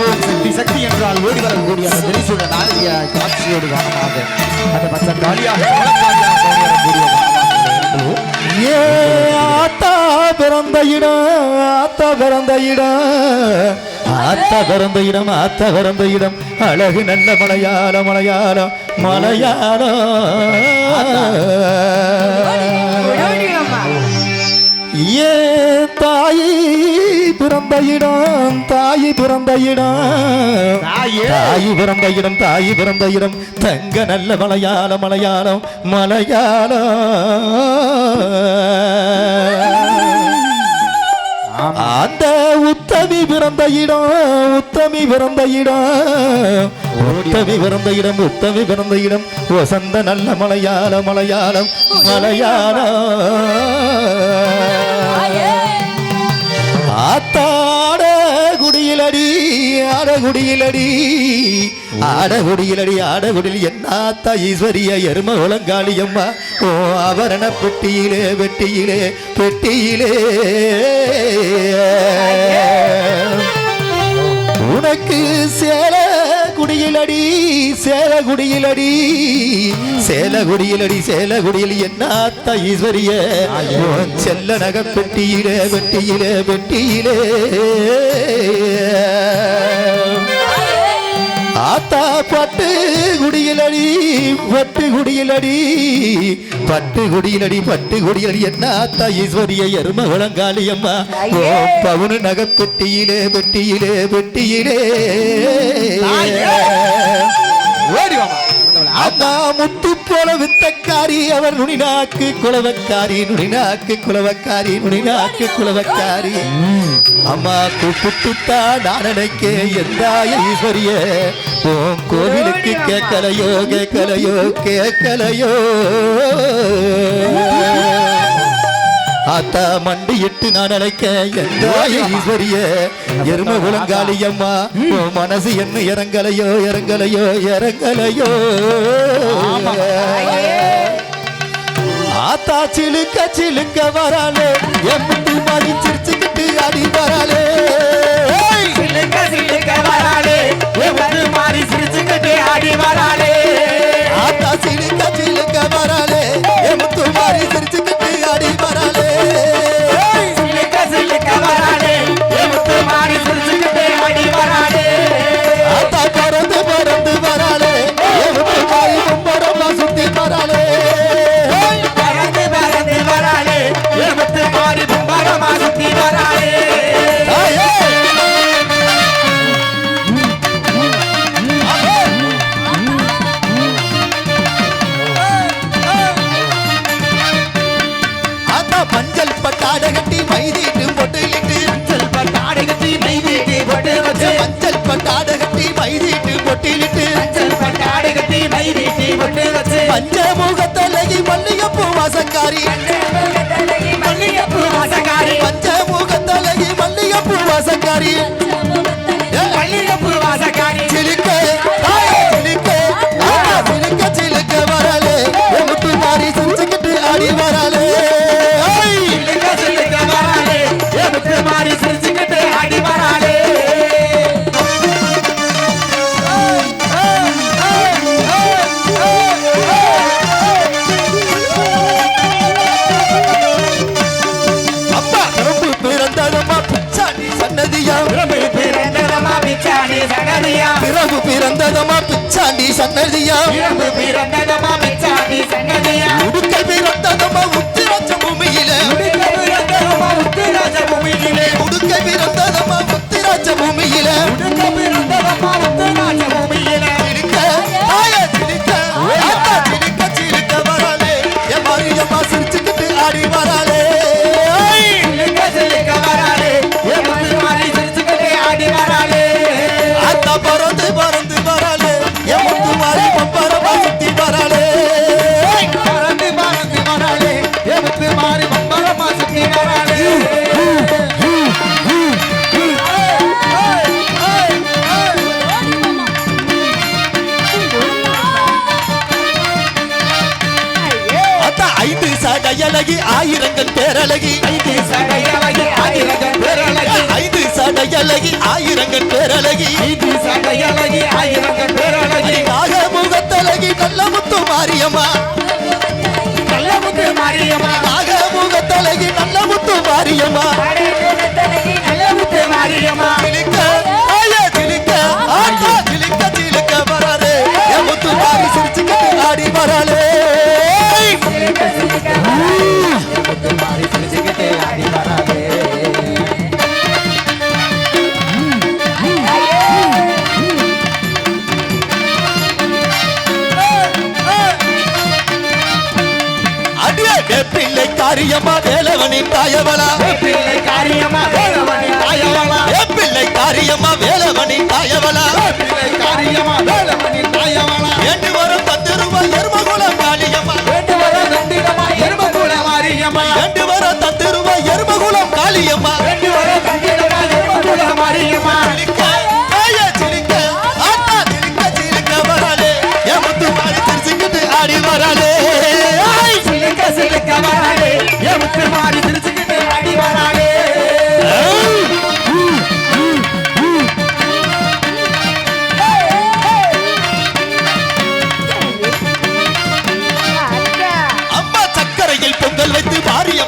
ஓம் சக்தி சக்தி என்றால் ஓடி வரக்கூடிய அந்த திரிசூட நாரிய காட்சியோடு காரணமாக அந்த பச்சை காலியாக ஏ ஆத்தா பிறந்த இடம் ஆத்தா பிறந்த இடம் ஆத்தா பிறந்த இடம் ஆத்தா பிறந்த இடம் அழகு நல்ல மலையாள மலையாளம் மலையாளம் ஏ தாயி பிறந்த இடம் தாயி பிறந்த இடம். தாயே. பிறந்த இடம் தாயி பிறந்த இடம். தங்க நல்ல மலையாளம் மலையாளம் மலையாளம். அந்த உத்தமி பிறந்த இடம் உத்தமி பிறந்த இடம். உத்தமி பிறந்த இடம் உத்தமி பிறந்த இடம். வசந்த நல்ல மலையாளம் மலையாளம் மலையாளம். ஆத்தாட குடியிலடி ஆடகுடியிலடி ஆடகுடியிலடி ஆடகுடியில் என்னாத்தா ஈஸ்வரிய எரும உலங்காளியம்மா ஓ ஆபரண பெட்டியிலே வெட்டியிலே பெட்டியிலே. உனக்கு சேல குடியிலடி சேல குடியிலடி சேல குடியிலடி சேல குடியில் என்னாத்த ஈஸ்வரிய செல்ல நகை பெட்டியிலே வெட்டியிலே வெட்டியிலே. ஆத்தா பட்டு குடியிலடி பட்டு குடியிலடி. பட்டு குடியிலடி பட்டு குடியிலடி என்ன ஆத்தா ஈஸ்வரிய எரும விளங்காளி அம்மா. ஓ பவுனு நகப்பெட்டியிலே வெட்டியிலே வெட்டியிலே ஓடி வாமா. அம்மா முத்து போல வித்தக்காரி அவர் நுனிநாக்கு குலவக்காரி நுனிநாக்கு குலவக்காரி நுனிநாக்கு குலவக்காரி. அம்மா கூப்பிட்டுத்தா நான் நினைக்க எந்தாய ஈஸ்வரிய ஓம் கோவிலுக்கு கேட்கலையோ கேட்கலையோ கேட்கலையோ. ஆத்தா மண்டியிட்டு நான் அழைக்க எந்தாய ஈஸ்வரிய எரும குலங்காளி அம்மா மனசு என்ன இறங்கலையோ இறங்கலையோ இறங்கலையோ. ஆத்தா சிலுக்க சிலுக்க வராளே எம்புட்டு மாதிரி சிரிச்சுக்கிட்டு அடி வராளே! சிலுக்க சிலுக்க வராளே எவ்வளவு மாறி சிரிச்சுக்கிட்டு ஆடி வராளே. பட்டாட கட்டி மைதீட்டு பொட்டிலிட்டு மஞ்சள் பட்டாடை கட்டி மெய் வீட்டி போட்டு வச்சு மஞ்சள் பட்டாட கட்டி மைதீட்டு பொட்டிலிட்டு மஞ்சள் பட்டாடை கட்டி மெய் வீட்டி போட்டு வச்சு. பஞ்ச முகத்தலகி மல்லிகைப்பூ வாசக்காரி. மல்லிகைப்பூ வாசக்காரி. பஞ்ச முகத்தலகி மல்லிகைப்பூ வாசக்காரி. சடையழகி ஆயிரங்கள் பேரழகி. ஐந்து சடையழகி ஆயிரங்கள் பேரழகி. ஐந்து சடையழகி ஆயிரங்கள் பேரழகி. ஐந்து சடையழகி ஆயிரங்கள் பேரழகி. நாகமுகத்தழகி நல்ல முத்து மாரியம்மா. நல்ல முத்து மாரியம்மா. நாகமுகத்தழகி நல்ல முத்து மாரியம்மா. காரியமா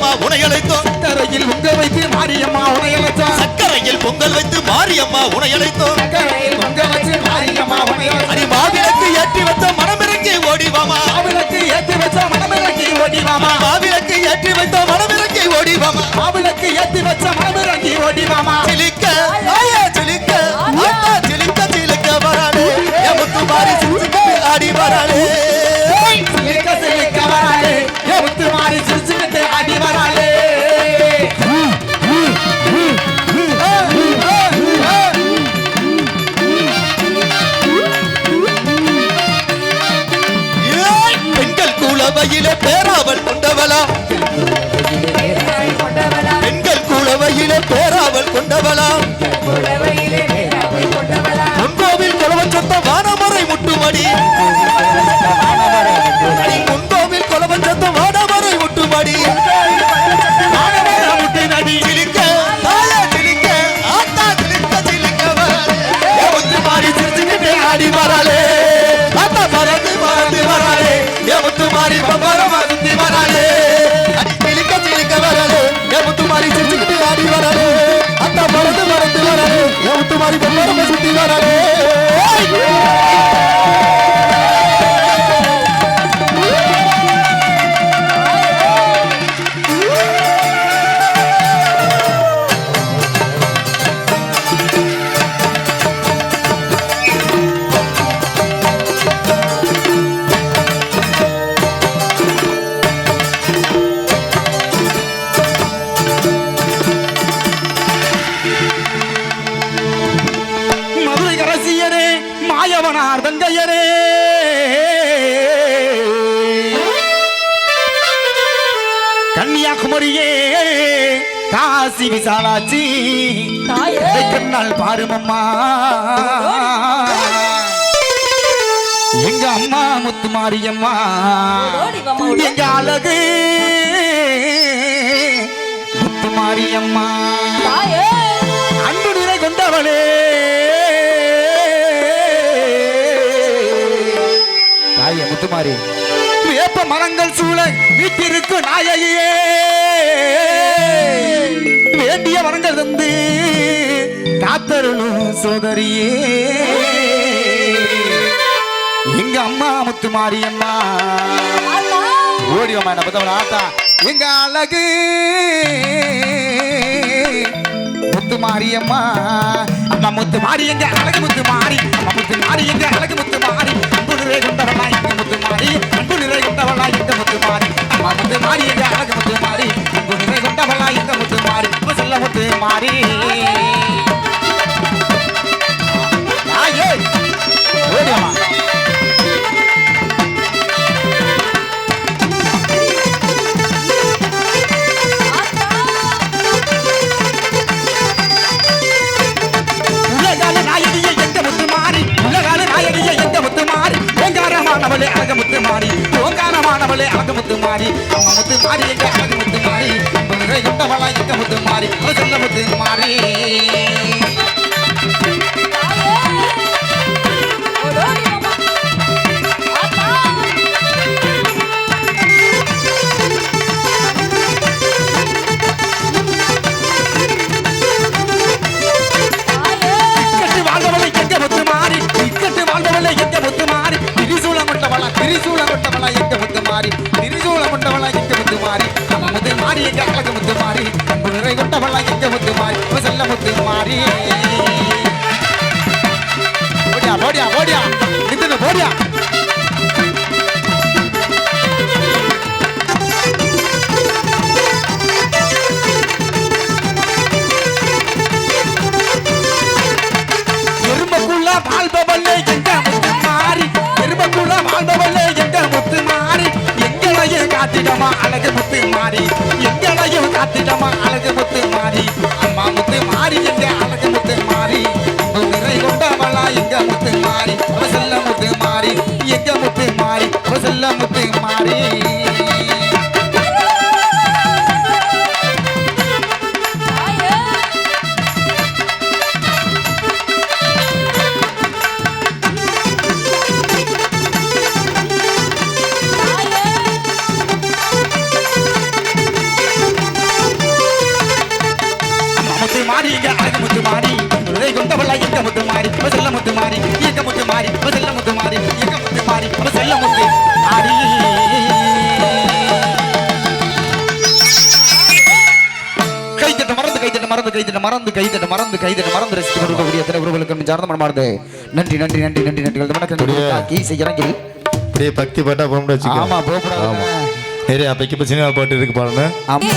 மாரியம்மா உனை அழைத்தோம். சக்கரையில் உங்க வைத்து மாரியம்மா உனையலச்சா சக்கரையில் பொங்கல் வைத்து மாரியம்மா உனை அழைத்தோம். சக்கரையில் உங்க வச்சு மாரியம்மா உனையலச்சா அடி மாவிளக்கு ஏற்றி வச்ச மனமிறங்கி ஓடிவாமா? மாவிளக்கு ஏத்தி வச்ச மனமிறங்கி ஓடி மாமா மாவிளக்கு ஏற்றி வைத்த மனமிறங்கி ஓடிவாமா? மாவிளக்கு ஏத்தி வச்ச மனமிறங்கி ஓடி மாமா சிலிக்க ஆயா சிலிக்க ஆட்டா பேராவல் காசி விசாலாச்சி. கண்ணால் பாருமம்மா எங்க அம்மா முத்து மாரியம்மா எங்க அழகு. முத்து மாரியம்மா அன்பு நிறை கொண்டவளே. தாயே முத்துமாரி. வேப்ப மரங்கள் சூழ வீட்டிற்கு நாயகியே. வேண்டிய மரங்கள் தந்து காத்தருளும் சோதரியே. எங்க அம்மா முத்து மாரியம்மா ஓடிவம்மா என்ன பத்தவன் ஆத்தா. எங்க அழகு. முத்து மாரியம்மா அம்மா முத்து மாறி எங்க அழகு முத்து மாறி அம்மா முத்து மாறி எங்க அழகு முத்து மாறி அன்பு நிறை மாறி. அழக முத்து மாறி? ஓங்காரமானவளே கொண்டவளே அழகு முத்து மாறி. அம்மா முத்து மாறி எங்க அழகு அன்பு நிறை எங்க முத்து மாறி. அவ சொந்த முத்து மாறி இக்கட்டு கொண்டவளா எங்க முத்து மாறி. திரிசூலம் கொண்டவளா எங்க முத்து மாறி. நம்ம முத்து மாறி எங்க அழகு முத்து மாறி ஓடியா ஓடியா ஓடியா நின்று ஓடியா வாழ்பவல்லே எங்க முத்து மாறி. எருமக்குள்ள வாழ்பவல்லே எங்க முத்து மாறி. எங்களையும் காத்திடமா அழகு முத்து மாறி. எங்களையும் காத்திடமா அழகு முத்து மாறி. அம்மா மாறி முத்து மாறி. முத்து மாறி எங்க முத்து மாறி. நிறை கொண்டவளா எங்க முத்து மாறி செல்ல முத்து மாறி இயக்க முத்து மாறி செல்ல முத்து மாறி இயக்க முத்து மாறி செல்ல முத்து மறந்து கைத்தட்ட மறந்து கைத்தட்ட மறந்து கைத்தட்ட மறந்து ரசித்து கொண்டிருக்கக்கூடிய திரையுறவுகளுக்கு சார்ந்த மனமார்ந்து நன்றி நன்றி நன்றி நன்றி நன்றி வணக்கம் அப்படியே பக்தி பாட்டா போக ஆமா போகக்கூடாது. நிறைய அப்பைக்கு இப்போ சினிமா பாட்டு இருக்கு பாருங்க. ஆமா.